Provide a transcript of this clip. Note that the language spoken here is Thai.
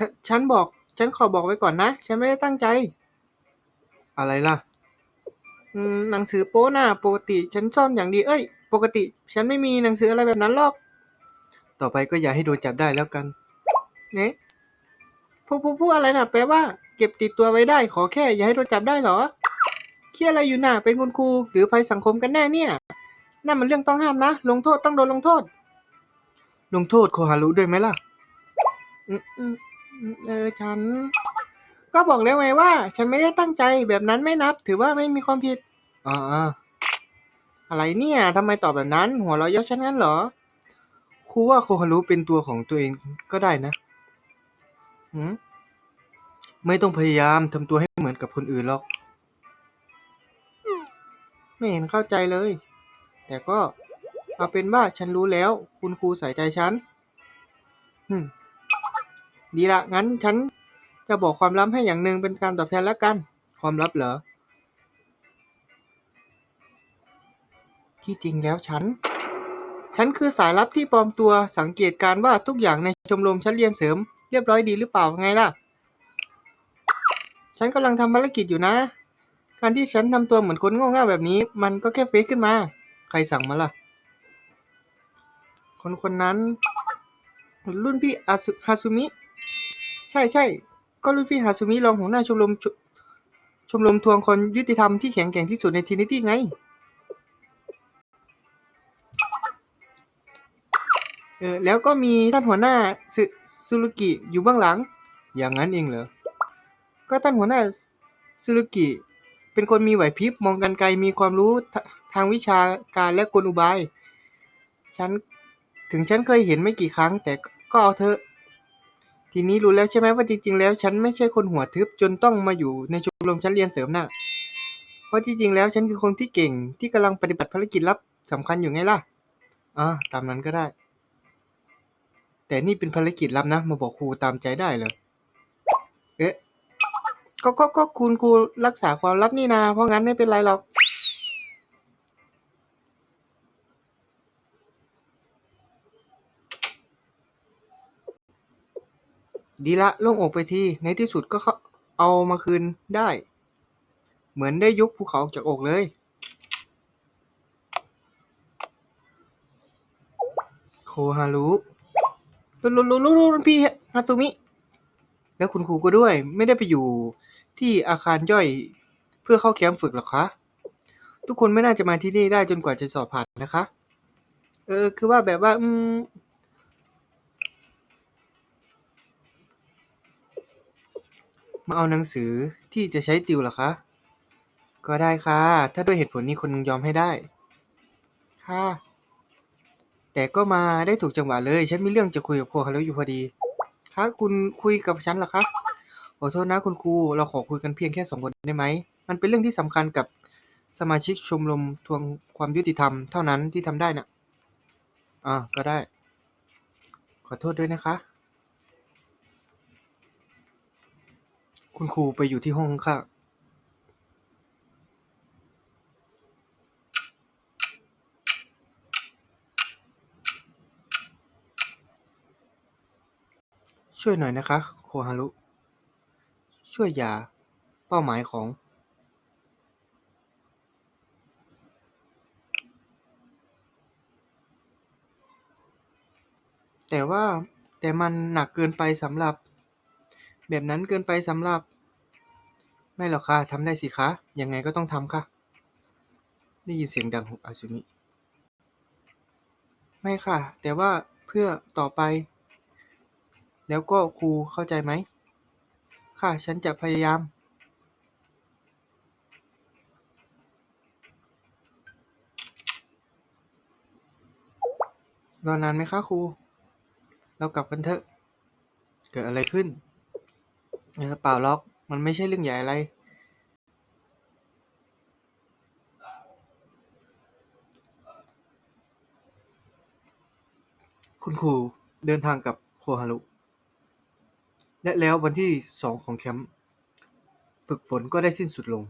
ฉฉันบอก ฉันขอบอกไว้ก่อนนะ ฉันไม่ได้ตั้งใจ อะไรล่ะ อืม หนังสือโป๊น่ะ ปกติฉันซ่อนอย่างดี เอ้ย ปกติ ฉันไม่มีหนังสืออะไรแบบนั้นหรอก ต่อไปก็อย่าให้โดนจับได้แล้วกัน เนะพูดพูดพูดอะไรน่ะ แปลว่า เก็บติดตัวไว้ได้ ขอแค่ อย่าให้โดนจับได้เหรอเคียอะไรอยู่น่ะ เป็นคุณครูหรือภัยสังคมกันแน่เนี่ย นั่นมันเรื่องต้องห้ามนะ ลงโทษต้องโดนลงโทษ ลงโทษโคฮารุด้วยไหมล่ะ อืมอืม เออฉัน ก็บอกแล้วไงว่า ฉันไม่ได้ตั้งใจแบบนั้นไม่นับ ถือว่าไม่มีความผิดอ่าอะไรเนี่ยทำไมตอบแบบนั้น หัวเราะเยาะฉันงั้นเหรอครูว่าโคฮารุเป็นตัวของตัวเองก็ได้นะหืมไม่ต้องพยายามทำตัวให้เหมือนกับคนอื่นหรอก ไม่เห็นเข้าใจเลย แต่ก็เอาเป็นว่าฉันรู้แล้ว คุณครูใส่ใจฉัน อืม ดีละงั้นฉันจะบอกความลับให้อย่างหนึ่งเป็นการตอบแทนแล้วกัน ความลับเหรอ ที่จริงแล้วฉัน ฉันคือสายลับที่ปลอมตัวสังเกตการว่าทุกอย่างในชมรมชั้นเรียนเสริม เรียบร้อยดีหรือเปล่าไงล่ะ ฉันกำลังทำภารกิจอยู่นะ การที่ฉันทำตัวเหมือนคนโง่เง่าแบบนี้ มันก็แค่เฟซขึ้นมา ใครสั่งมาล่ะ คนคนนั้น รุ่นพี่อาซุฮาซุมิ ใช่ใช่ก็รุ่นพี่ฮาซุมิรองหัวหน้าชมรมชชมรมทวงคนยุติธรรมที่แข็งแกร่งที่สุดในทีนิตี้ไง เออแล้วก็มีท่านหัวหน้าซึซูรุกิอยู่เบื้องหลัง อย่างนั้นเองเหรอ ก็ท่านหัวหน้าซูรุกิ เป็นคนมีไหวพริบมองกันไกลมีความรู้ทาทางวิชาการและกลอุบาย ฉันถึงฉันเคยเห็นไม่กี่ครั้งแต่ก็เอาเถอะ ทีนี้รู้แล้วใช่ไหมว่าจริงๆ แล้วฉันไม่ใช่คนหัวทึบจนต้องมาอยู่ในชมรมชั้นเรียนเสริมน่ะเพราะจริงๆ แล้วฉันคือคนที่เก่งที่กำลังปฏิบัติภารกิจลับสำคัญอยู่ไงล่ะอ่าตามนั้นก็ได้ แต่นี่เป็นภารกิจลับนะมาบอกครูตามใจได้เหรอเอ๊ะก็ก็ก็คุณครูรักษาความลับนี่นา เพราะงั้นไม่เป็นไรหรอก ดีละ โล่งอกไปที ในที่สุดก็เขาเอามาคืนได้ เหมือนได้ยกภูเขาออกจากอกเลย โคฮารุรุ่นรุ่นรุ่นรุ่นรุ่นพี่ฮาซุมิ แล้วคุณครูก็ด้วย ไม่ได้ไปอยู่ที่อาคารย่อยเพื่อเข้าแคมป์ฝึกหรอกคะ ทุกคนไม่น่าจะมาที่นี่ได้จนกว่าจะสอบผ่านนะคะ เออ คือว่าแบบว่า อืม มาเอาหนังสือที่จะใช้ติวเหรอคะ ก็ได้ค่ะ ถ้าด้วยเหตุผลนี้คนยอมให้ได้ ค่ะ แต่ก็มาได้ถูกจังหวะเลย ฉันมีเรื่องจะคุยกับโคฮารุอยู่พอดี คะคุณคุยกับฉันเหรอคะ ขอโทษนะคุณครู เราขอคุยกันเพียงแค่สองคนได้ไหม มันเป็นเรื่องที่สำคัญกับสมาชิกชมรมทวงความยุติธรรมเท่านั้นที่ทำได้น่ะอ่าก็ได้ ขอโทษด้วยนะคะ คุณครูไปอยู่ที่ห้องค่ะช่วยหน่อยนะคะ โคฮารุ ช่วยอย่า เป้าหมายของ แต่ว่าแต่มันหนักเกินไปสำหรับ แบบนั้นเกินไปสำหรับ ไม่หรอกค่ะทำได้สิคะ ยังไงก็ต้องทำค่ะ ได้ยินเสียงดังของอาซุมิ ไม่ค่ะ แต่ว่าเพื่อต่อไป แล้วก็ครูเข้าใจไหม ค่ะ ฉันจะพยายามรอนานไหมคะครู เรากลับกันเถอะ เกิดอะไรขึ้น เออ เปล่าล็อก มันไม่ใช่เรื่องใหญ่อะไร คุณครูเดินทางกับโคฮารุ และแล้ววันที่สองของแคมป์ ฝึกฝนก็ได้สิ้นสุดลง